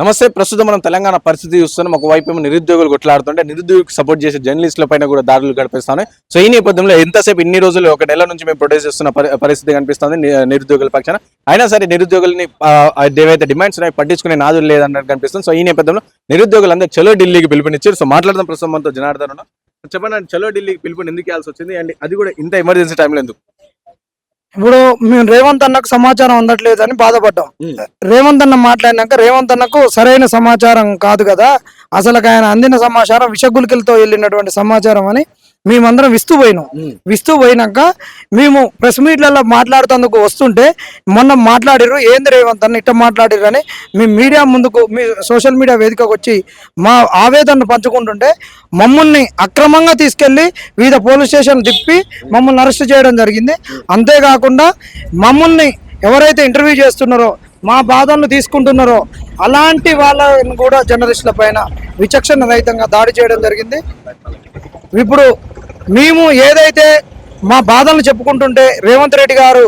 నమస్తే ప్రస్తుతం మనం తెలంగాణ పరిస్థితి చూస్తున్నాం. ఒకవైపు ఏమో నిరుద్యోగులు కొట్లాడుతుంటే నిరుద్యోగులకు సపోర్ట్ చేసే జర్నలిస్టుల పైన కూడా దాడులు గడిపిస్తాను సో ఈ నేపథ్యంలో ఎంతసేపు ఇన్ని రోజులు ఒక నెల నుంచి మేము ప్రొడ్యూస్ చేస్తున్న పరిస్థితి కనిపిస్తుంది నిరుద్యోగుల పక్షాన. అయినా సరే నిరుద్యోగుల్ని ఏవైతే డిమాండ్స్ ఉన్నాయి పట్టించుకునే నాదులు లేదన్నట్టు కనిపిస్తుంది. సో ఈ నేపథ్యంలో నిరుద్యోగులందరూ చలో ఢిల్లీకి పిలుపునిచ్చారు. సో మాట్లాడదాం ప్రస్తుతం మనతో జనార్దన్ చెప్పండి చలో ఢిల్లీకి పిలుపుని ఎందుకు ఇవ్వాల్సి వచ్చింది? అండ్ అది కూడా ఇంత ఎమర్జెన్సీ టైంలో ఎందుకు? ఇప్పుడు మేము రేవంత్ అన్నకు సమాచారం అందట్లేదు అని బాధపడ్డాం. రేవంత్ అన్న మాట్లాడినాక రేవంత్ అన్నకు సరైన సమాచారం కాదు కదా. అసలు ఆయన అందిన సమాచారం విషగులికలతో వెళ్ళినటువంటి సమాచారం అని మేమందరం విస్తూ పోయినాం. విస్తూ పోయినాక మేము ప్రెస్ మీట్లలో మాట్లాడుతందుకు వస్తుంటే మొన్న మాట్లాడిర్రు ఏంది రేవంత్ అన్న ఇట్ట మాట్లాడిర్రు అని మీ మీడియా ముందుకు మీ సోషల్ మీడియా వేదికకు వచ్చి మా ఆవేదనను పంచుకుంటుంటే మమ్మల్ని అక్రమంగా తీసుకెళ్ళి వివిధ పోలీస్ స్టేషన్ తిప్పి మమ్మల్ని అరెస్ట్ చేయడం జరిగింది. అంతేకాకుండా మమ్మల్ని ఎవరైతే ఇంటర్వ్యూ చేస్తున్నారో మా బాధలను తీసుకుంటున్నారో అలాంటి వాళ్ళని కూడా జర్నలిస్టుల పైన విచక్షణ రహితంగా దాడి చేయడం జరిగింది. ఇప్పుడు మేము ఏదైతే మా బాధలను చెప్పుకుంటుంటే రేవంత్ రెడ్డి గారు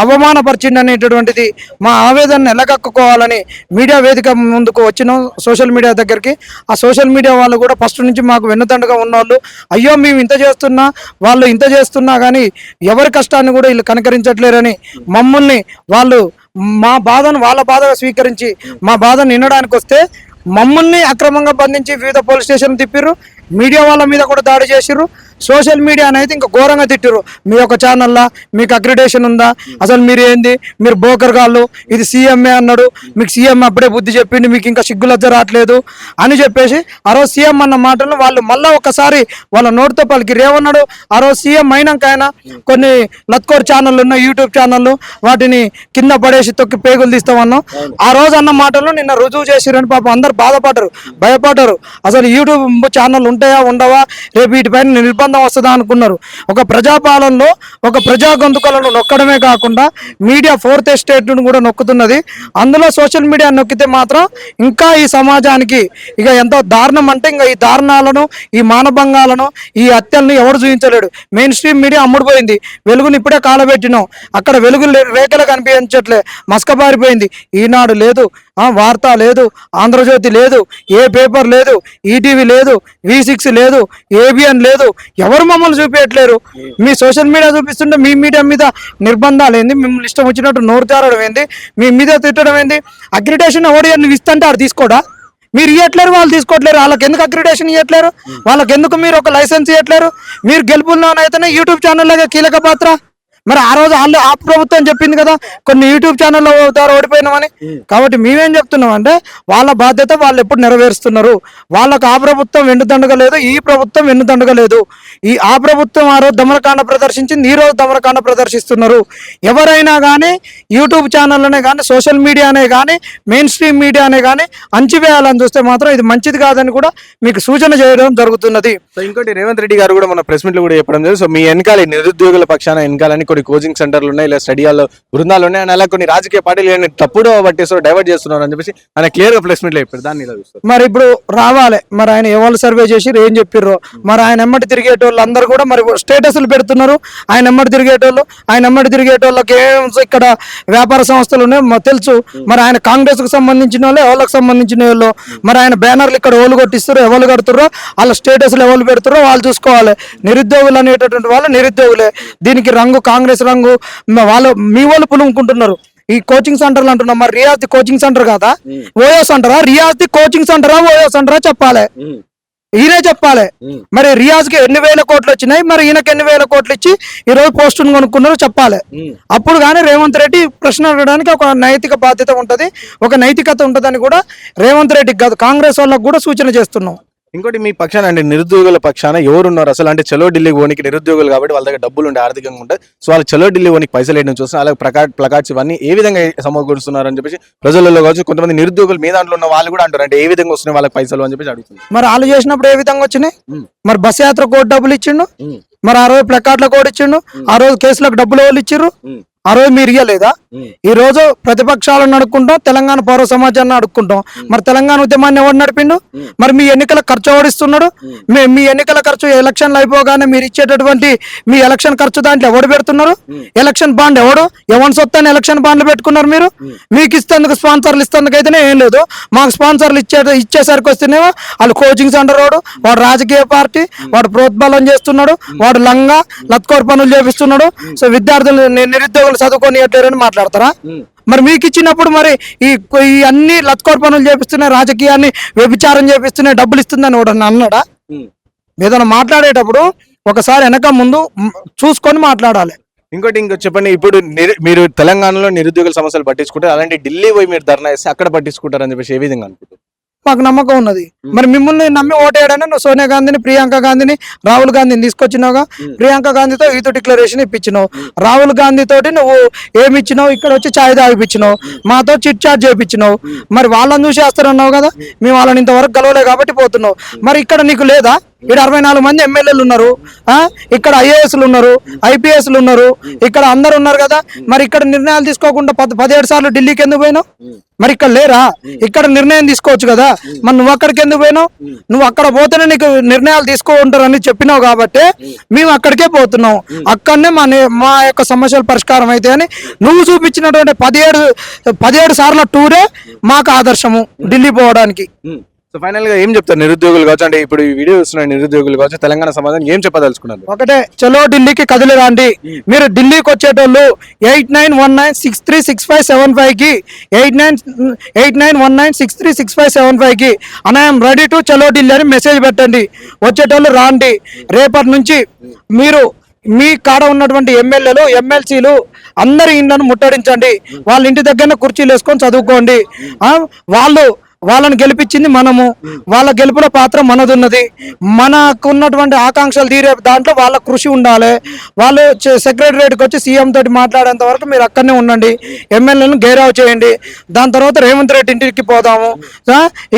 అవమానపరిచింది అనేటటువంటిది మా ఆవేదనను ఎలగక్కుకోవాలని మీడియా వేదిక ముందుకు వచ్చినాం సోషల్ మీడియా దగ్గరికి. ఆ సోషల్ మీడియా వాళ్ళు కూడా ఫస్ట్ నుంచి మాకు వెన్నుదండగా ఉన్నవాళ్ళు అయ్యో మేము ఇంత చేస్తున్నా వాళ్ళు ఇంత చేస్తున్నా కానీ ఎవరి కష్టాన్ని కూడా వీళ్ళు కనకరించట్లేరని మమ్మల్ని వాళ్ళు మా బాధను వాళ్ళ బాధగా స్వీకరించి మా బాధను వినడానికి వస్తే మమ్మల్ని అక్రమంగా బంధించి వివిధ పోలీస్ స్టేషన్ తిప్పిర్రు. మీడియా వాళ్ళ మీద కూడా దాడి చేసిర్రు. సోషల్ మీడియా అయితే ఇంకా ఘోరంగా తిట్టారు మీ యొక్క ఛానల్లా మీకు అక్రిడేషన్ ఉందా? అసలు మీరు ఏంది మీరు బోకర్ గాళ్ళు ఇది సీఎంఏ అన్నాడు మీకు సీఎం అప్పుడే బుద్ధి చెప్పింది మీకు ఇంకా సిగ్గులజ్జ రావట్లేదు అని చెప్పేసి ఆ రోజు సీఎం అన్న మాటలను వాళ్ళు మళ్ళీ ఒకసారి వాళ్ళ నోటితో పలికి. రేవన్నాడు ఆ రోజు సీఎం అయినాక ఆయన కొన్ని లత్కోర్ ఛానళ్ళు ఉన్నాయి యూట్యూబ్ ఛానళ్ళు వాటిని కింద పడేసి తొక్కి పేగులు తీస్తామన్నాం. ఆ రోజు అన్న మాటలు నిన్న రుజువు చేసిరని పాపం అందరు బాధపడరు భయపడరు అసలు యూట్యూబ్ ఛానల్ ఉంటాయా ఉండవా? రేపు వీటిపైన నిర్బంధం వస్తుందా అనుకున్నారు. ఒక ప్రజాపాలనలో ఒక ప్రజా గొంతుకలను నొక్కడమే కాకుండా మీడియా ఫోర్త్ ఎస్టేట్ను కూడా నొక్కుతున్నది. అందులో సోషల్ మీడియా నొక్కితే మాత్రం ఇంకా ఈ సమాజానికి ఇక ఎంతో దారుణం అంటే ఇంకా ఈ దారుణాలను ఈ మానభంగాలను ఈ హత్యల్ని ఎవరు చూపించలేడు. మెయిన్ స్ట్రీమ్ మీడియా అమ్ముడుపోయింది. వెలుగుని ఇప్పుడే కాలబెట్టినాం. అక్కడ వెలుగు రేఖలు కనిపించట్లే. మస్కబారిపోయింది ఈనాడు లేదు. వార్త లేదు. ఆంధ్రజ్యోతి లేదు. ఏ పేపర్ లేదు. ఈటీవీ లేదు. వి సిక్స్ లేదు. ఏబిఎన్ లేదు. ఎవరు మమ్మల్ని చూపించట్లేరు మీ సోషల్ మీడియా చూపిస్తుంటే మీ మీడియా మీద నిర్బంధాలు ఏంది? మిమ్మల్ని ఇష్టం వచ్చినట్టు నోరు జారడం ఏంది? మీ మీద తిట్టడం ఏంది? అగ్రిటేషన్ నువ్వు ఇస్తుంటే ఆడు తీసుకోడా? మీరు ఇవ్వట్లేరు వాళ్ళు తీసుకోవట్లేరు. వాళ్ళకి ఎందుకు అక్రిడేషన్ ఇవ్వట్లేరు వాళ్ళకి ఎందుకు మీరు ఒక లైసెన్స్ ఇవ్వట్లేరు మీరు గెలుపుల్లోనైతేనే యూట్యూబ్ ఛానల్ కీలక పాత్ర? మరి ఆ రోజు వాళ్ళు ఆ ప్రభుత్వం చెప్పింది కదా కొన్ని యూట్యూబ్ ఛానల్లో ద్వారా ఓడిపోయినామని. కాబట్టి మేమేం చెప్తున్నాం అంటే వాళ్ళ బాధ్యత వాళ్ళు ఎప్పుడు నెరవేరుస్తున్నారు. వాళ్ళకు ఆ ప్రభుత్వం వెన్నుదండగ లేదు ఈ ప్రభుత్వం వెన్నుదండగ లేదు. ఈ ఆ ప్రభుత్వం ఆ రోజు దమనకాండ ప్రదర్శించింది ఈ రోజు దమనకాండ ప్రదర్శిస్తున్నారు. ఎవరైనా కానీ యూట్యూబ్ ఛానల్లోనే కానీ సోషల్ మీడియానే కానీ మెయిన్ స్ట్రీమ్ మీడియానే కానీ అంచివేయాలని చూస్తే మాత్రం ఇది మంచిది కాదని కూడా మీకు సూచన చేయడం జరుగుతున్నది. సో ఇంకోటి రేవంత్ రెడ్డి గారు కూడా మన ప్రెస్ మీట్లో కూడా చెప్పడం జరిగింది సో మీ వెనకాల నిరుద్యోగుల పక్షాన వెనకాలని కొన్ని కోచింగ్ సెంటర్లు ఉన్నాయి ఇలా స్టడీ హాల్ బృందాలు ఉన్నాయి and అలా కొన్ని రాజకీయ పార్టీలు ఏమైనా తప్పుడు పట్టేస్తారు డైవర్ట్ చేస్తున్నారు అని చెప్పేసి ఆయన క్లియర్గా ప్రెస్ చెప్పారు. దాన్ని ఇలా చూస్తారు. మరి ఇప్పుడు రావాలి. మరి ఆయన ఎవరు సర్వే చేసి ఏం చెప్పారు మరి ఆయన ఎమ్మటి తిరిగేటోళ్ళు అందరు కూడా మరి స్టేటస్లు పెడుతున్నారు. ఆయన ఎమ్మటి తిరిగేటోళ్ళు ఆయన ఎమ్మటి తిరిగేటోళ్ళకి ఏం ఇక్కడ వ్యాపార సంస్థలు ఉన్నాయి తెలుసు. మరి ఆయన కాంగ్రెస్కు సంబంధించిన వాళ్ళు ఎవరికి సంబంధించిన వాళ్ళు. మరి ఆయన బ్యానర్లు ఇక్కడ ఎవరు కొట్టిస్తారు ఎవరు కడుతుర్రో వాళ్ళ స్టేటస్లు ఎవరు పెడుతుర్రో వాళ్ళు చూసుకోవాలి. నిరుద్యోగులు అనేటటువంటి వాళ్ళు నిరుద్యోగులే. దీనికి రంగు కాంగ్రెస్ రంగు వాళ్ళు మీ వాళ్ళు పులుముకుంటున్నారు. ఈ కోచింగ్ సెంటర్లు అంటున్నాం. మరి రియాజ్ కోచింగ్ సెంటర్ కాదా? ఓయో సెంటరా? రియాజ్ ది కోచింగ్ సెంటరా ఓయో సెంటరా? చెప్పాలి. ఈయనే చెప్పాలి. మరి రియాజ్కి ఎన్ని వేల కోట్లు వచ్చినాయి? మరి ఈయనకి ఎన్ని వేల కోట్లు ఇచ్చి ఈ రోజు పోస్టును కొనుక్కున్నారో చెప్పాలి. అప్పుడు కానీ రేవంత్ రెడ్డి ప్రశ్న అడగడానికి ఒక నైతిక బాధ్యత ఉంటది. ఒక నైతికత ఉంటదని కూడా రేవంత్ రెడ్డికి కాదు కాంగ్రెస్ వాళ్ళకు కూడా సూచన చేస్తున్నాం. ఇంకోటి మీ పక్షాన అంటే నిరుద్యోగుల పక్షాన ఎవరున్నారు? అసలు అంటే చలో ఢిల్లీ ఓనికి నిరుద్యోగులు కాబట్టి వాళ్ళ దగ్గర డబ్బులు ఉండే ఆర్థికంగా ఉంటాయి సో వాళ్ళు చలో ఢిల్లీ ఓనికి పైసలు వేయడం చూస్తున్నారు. అలాగే ప్లకార్డ్ ప్లకార్డ్స్ ఇవన్నీ ఏ విధంగా సమకూరుస్తున్నారు అని చెప్పేసి ప్రజలలో కావచ్చు కొంతమంది నిరుద్యోగులు మీ దాంట్లో ఉన్న వాళ్ళు కూడా అంటారు అంటే ఏ విధంగా వస్తున్నాయి వాళ్ళకి పైసలు అని చెప్పేసి అడుగుతుంది మరి వాళ్ళు చేసినప్పుడు ఏ విధంగా వచ్చినాయి. మరి బస్ యాత్ర కోటి డబ్బులు ఇచ్చిండు. మరి ఆ రోజు ప్లకార్డుల కోడ్ ఇచ్చిండు. ఆ రోజు కేసులకు డబ్బులు ఎవరు ఇచ్చిర్రు ఆ రోజు మీరు ఇయ్యలేదా? ఈ రోజు ప్రతిపక్షాలను అడుక్కుంటాం తెలంగాణ పౌర సమాజాన్ని అడుక్కుంటాం మరి తెలంగాణ ఉద్యమాన్ని ఎవరు నడిపిండు? మరి మీ ఎన్నికల ఖర్చు ఓడిస్తున్నాడు మీ మీ ఎన్నికల ఖర్చు ఎలక్షన్లు అయిపోగానే మీరు ఇచ్చేటటువంటి మీ ఎలక్షన్ ఖర్చు దాంట్లో ఎవడు పెడుతున్నారు? ఎలక్షన్ బాండ్ ఎవడు? ఎవరి సొత్తని ఎలక్షన్ బాండ్లు పెట్టుకున్నారు మీరు? మీకు ఇస్తేందుకు స్పాన్సర్లు ఇస్తేందుకు అయితేనే ఏం లేదు. మాకు స్పాన్సర్లు ఇచ్చే ఇచ్చేసరికి వస్తేనేమో వాళ్ళు కోచింగ్ సెంటర్ వాడు వాడు రాజకీయ పార్టీ వాడు ప్రోద్బలం చేస్తున్నాడు వాడు లంగా లత్కోర్ పనులు చేపిస్తున్నాడు. సో విద్యార్థులు ని- నిరుద్యోగులు చదువుకొని ఇవ్వట్లేరని మాట్లాడతారా మరి మీకు ఇచ్చినప్పుడు మరి ఈ అన్ని లత్కోర్ పనులు చేపిస్తున్నాయి రాజకీయాన్ని వ్యభిచారం చేపిస్తున్నాయి డబ్బులు ఇస్తుందని వాడు అన్నాడా? ఏదైనా మాట్లాడేటప్పుడు ఒకసారి వెనక ముందు చూసుకొని మాట్లాడాలి. ఇంకోటి ఇంకో చెప్పండి ఇప్పుడు మీరు తెలంగాణలో నిరుద్యోగుల సమస్యలు పట్టించుకుంటారు అలాంటి ఢిల్లీ పోయి మీరు ధర్నా చేస్తే అక్కడ పట్టించుకుంటారని చెప్పేసి ఏ విధంగా అనుకుంటారు మాకు నమ్మకం ఉన్నది. మరి మిమ్మల్ని నమ్మి ఓటేయడానికి నువ్వు సోనియా గాంధీని ప్రియాంక గాంధీని రాహుల్ గాంధీని తీసుకొచ్చినావుగా? ప్రియాంక గాంధీతో ఈతో డిక్లరేషన్ ఇప్పించినావు. రాహుల్ గాంధీ తోటి నువ్వు ఏమి ఇచ్చినావు ఇక్కడ వచ్చి ఛాయ్ తాగిపించినావు మాతో చిట్ చాట్ చేయించినావు మరి వాళ్ళని చూసి వేస్తారన్నావు కదా? మేము. వాళ్ళని ఇంతవరకు గెలవలే కాబట్టి పోతున్నావు. మరి ఇక్కడ నీకు లేదా? ఇక్కడ అరవై నాలుగు మంది ఎమ్మెల్యేలు ఉన్నారు. ఇక్కడ ఐఏఎస్లు ఉన్నారు ఐపీఎస్లు ఉన్నారు. ఇక్కడ అందరు ఉన్నారు కదా. మరి ఇక్కడ నిర్ణయాలు తీసుకోకుండా పది పదిహేడు సార్లు ఢిల్లీకి ఎందుకు పోయినావు? మరి ఇక్కడ లేరా? ఇక్కడ నిర్ణయం తీసుకోవచ్చు కదా. మరి నువ్వు అక్కడికి ఎందుకు పోయినావు? నువ్వు అక్కడ పోతేనే నీకు నిర్ణయాలు తీసుకుంటారని చెప్పినావు కాబట్టి మేము అక్కడికే పోతున్నాం. అక్కడనే మా మా యొక్క సమస్యలు పరిష్కారం అయితే అని నువ్వు చూపించినటువంటి పదిహేడు పదిహేడు సార్ల టూరే మాకు ఆదర్శము ఢిల్లీ పోవడానికి. సో ఫైనల్గా ఏం చెప్తారు నిరుద్యోగులు కావచ్చు? అంటే ఇప్పుడు ఈ వీడియో చూస్తున్న నిరుద్యోగులు కావచ్చు తెలంగాణ సమాధానం ఏం చెప్పదలుచుకున్నారు? ఒకటే చలో ఢిల్లీకి కదిలి రండి. మీరు ఢిల్లీకి వచ్చేటోళ్ళు eight nine one nine six three six five seven ఫైవ్కి eight nine eight nine one nine six three six five seven ఫైవ్కి అన్న రెడీ టు చలో ఢిల్లీ అని మెసేజ్ పెట్టండి. వచ్చేటోళ్ళు రాండి. రేపటి నుంచి మీరు మీ కాడ ఉన్నటువంటి ఎమ్మెల్యేలు ఎమ్మెల్సీలు అందరి ఇండ్లను ముట్టడించండి. వాళ్ళ ఇంటి దగ్గర కుర్చీలు వేసుకొని చదువుకోండి. ఆ, వాళ్ళు వాళ్ళని గెలిపించింది మనము. వాళ్ళ గెలుపుల పాత్ర మనదున్నది. మనకున్నటువంటి ఆకాంక్షలు తీరే దాంట్లో వాళ్ళ కృషి ఉండాలి. వాళ్ళు సెక్రటరేట్కి వచ్చి సీఎం తోటి మాట్లాడేంత వరకు మీరు అక్కడనే ఉండండి. ఎమ్మెల్యేలను గేరావ్ చేయండి. దాని తర్వాత రేవంత్ రెడ్డి ఇంటికి పోదాము.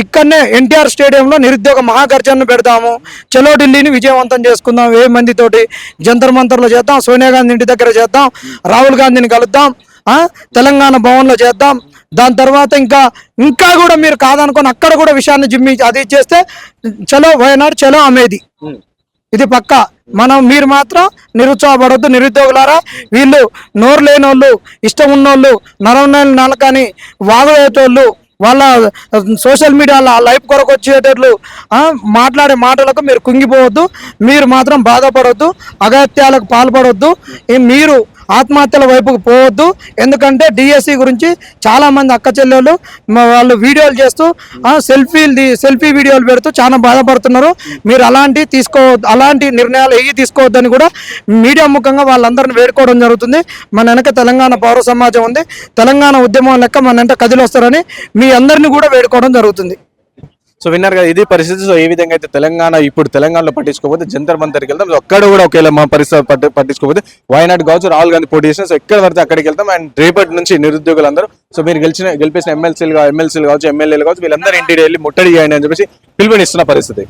ఇక్కడనే ఎన్టీఆర్ స్టేడియంలో నిరుద్యోగ మహాగర్జనను పెడదాము. చలో ఢిల్లీని విజయవంతం చేసుకుందాం. ఏ మందితోటి జంతర్ మంతర్లో చేద్దాం. సోనియా గాంధీ ఇంటి దగ్గర చేద్దాం. రాహుల్ గాంధీని కలుద్దాం. తెలంగాణ భవన్లో చేద్దాం. దాని తర్వాత ఇంకా ఇంకా కూడా మీరు కాదనుకొని అక్కడ కూడా విషయాన్ని జిమ్మి అది చేస్తే చలో వయనాడు చలో అమేది. ఇది పక్క. మనం మీరు మాత్రం నిరుత్సాహపడొద్దు నిరుద్యోగులారా. వీళ్ళు నోరు లేని వాళ్ళు ఇష్టం ఉన్నోళ్ళు నరవనేలు నలకని వాగవేటోళ్ళు వాళ్ళ సోషల్ మీడియాలో లైఫ్ కొరకు వచ్చేటట్లు మాట్లాడే మాటలకు మీరు కుంగిపోవద్దు. మీరు మాత్రం బాధపడొద్దు అగత్యాలకు పాల్పడొద్దు. ఈ మీరు ఆత్మహత్యల వైపుకు పోవద్దు. ఎందుకంటే డిఎస్సి గురించి చాలామంది అక్క చెల్లెళ్ళు వాళ్ళు వీడియోలు చేస్తూ సెల్ఫీలు సెల్ఫీ వీడియోలు పెడుతూ చాలా బాధపడుతున్నారు. మీరు అలాంటి తీసుకో అలాంటి నిర్ణయాలు ఏవి తీసుకోవద్దని కూడా మీడియా ముఖంగా వాళ్ళందరిని వేడుకోవడం జరుగుతుంది. మన వెనక తెలంగాణ పౌర సమాజం ఉంది. తెలంగాణ ఉద్యమం లెక్క మన వెంట కదిలి వస్తారని మీ అందరిని కూడా వేడుకోవడం జరుగుతుంది. సో విన్నారు కదా ఇది పరిస్థితి. సో ఏ విధంగా అయితే తెలంగాణ ఇప్పుడు తెలంగాణలో పట్టించుకోకపోతే జంతర్ మంతర్కి వెళ్తాం సో అక్కడ కూడా ఒకవేళ మా పరిస్థితి పట్టి పట్టించుకోకపోతే వయనాడు కావచ్చు రాహుల్ గాంధీ పోటీ చేసిన సో ఎక్కడ పడితే అక్కడికి వెళ్తాం. అండ్ రేపటి నుంచి నిరుద్యోగులందరూ సో మీరు గెలిచిన గెలిపేసిన ఎమ్మెల్సీలు ఎమ్మెల్సీలు కావచ్చు ఎమ్మెల్యేలు కావచ్చు వీళ్ళందరూ ఇంటికి వెళ్ళి ముట్టడి చేయండి అని చెప్పేసి పిలుపునిస్తున్న పరిస్థితి.